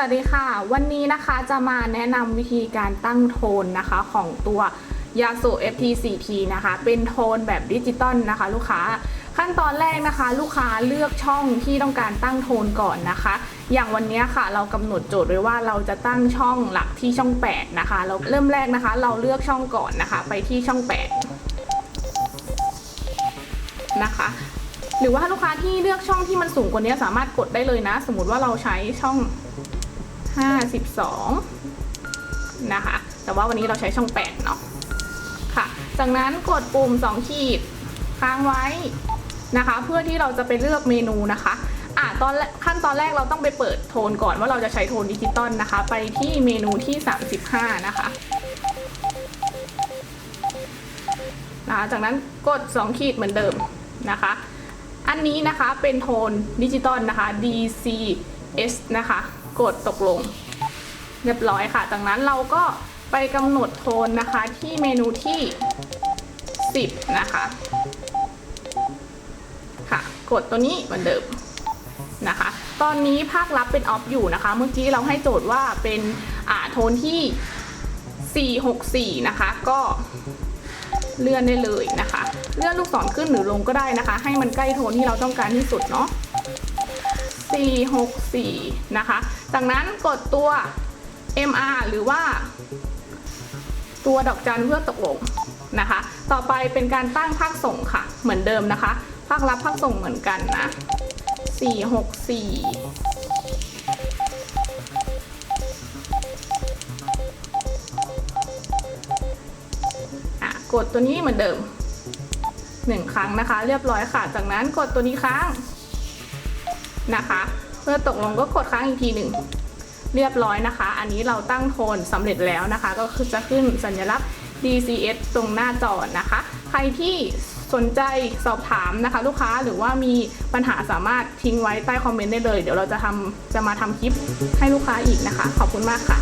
วัสดีค่ะ วันนี้นะคะจะมาแนะนำวิธีการตั้งโทนนะคะของตัวยาสู FT4T นะคะ เป็นโทนแบบดิจิตอลนะคะ ลูกค้าขั้นตอนแรกนะคะ ลูกค้าเลือกช่องที่ต้องการตั้งโทนก่อนนะคะ อย่างวันนี้ค่ะ เรากำหนดโจทย์ไว้ว่าเราจะตั้งช่องหลักที่ช่อง 8 นะคะ เราเริ่มแรกนะคะ เราเลือกช่องก่อนนะคะ ไปที่ช่อง 8 นะคะ หรือว่าลูกค้าที่เลือกช่องที่มันสูงกว่านี้สามารถกดได้เลยนะ สมมติว่าเราใช้ช่อง 52 นะคะ แต่ว่าวันนี้เราใช้ช่อง 8 เนาะค่ะ จากนั้นกดปุ่ม 2 ขีดค้างไว้นะคะ เพื่อที่เราจะไปเลือกเมนูนะคะอะตอนขั้นตอนแรกเราต้องไปเปิดโทนก่อนว่าเราจะใช้โทนดิจิตอลนะคะ ไปที่เมนูที่ 35 นะคะนะคะจากนั้นกด 2 ขีดเหมือนเดิมนะคะ อันนี้นะคะเป็นโทนดิจิตอลนะคะ DCS นะคะ กดตกลง เรียบร้อยค่ะ จากนั้นเราก็ไปกำหนดโทนนะคะที่เมนูที่ 10 นะคะ ค่ะ กดตัวนี้เหมือนเดิมนะคะ ตอนนี้ภาคลับเป็นออฟอยู่นะคะ เมื่อกี้เราให้โจทย์ว่าเป็นอ่าโทนที่ 464 นะคะ ก็เลื่อนได้เลยนะคะ เลื่อนลูกศรขึ้นหรือลงก็ได้นะคะ ให้มันใกล้โทนที่เราต้องการที่สุดเนาะ 464 นะคะ จากนั้นกดตัว MR หรือว่า ตัวดอกจันเพื่อตกลงนะคะ ต่อไปเป็นการตั้งภาคส่งค่ะ เหมือนเดิมนะคะ ภาครับภาคส่งเหมือนกันนะ 464อะกดตัวนี้เหมือนเดิมหนึ่งครั้งนะคะ เรียบร้อยค่ะ จากนั้นกดตัวนี้ค้าง นะคะ เมื่อตกลงก็กดค้างอีกทีหนึ่งเรียบร้อยนะคะ อันนี้เราตั้งโทนสำเร็จแล้วนะคะ ก็คือจะขึ้นสัญลักษณ์ DCS ตรงหน้าจอนะคะ ใครที่สนใจสอบถามนะคะ ลูกค้าหรือว่ามีปัญหาสามารถทิ้งไว้ใต้คอมเมนต์ได้เลย เดี๋ยวเราจะทำจะมาทำคลิปให้ลูกค้าอีกนะคะ ขอบคุณมากค่ะ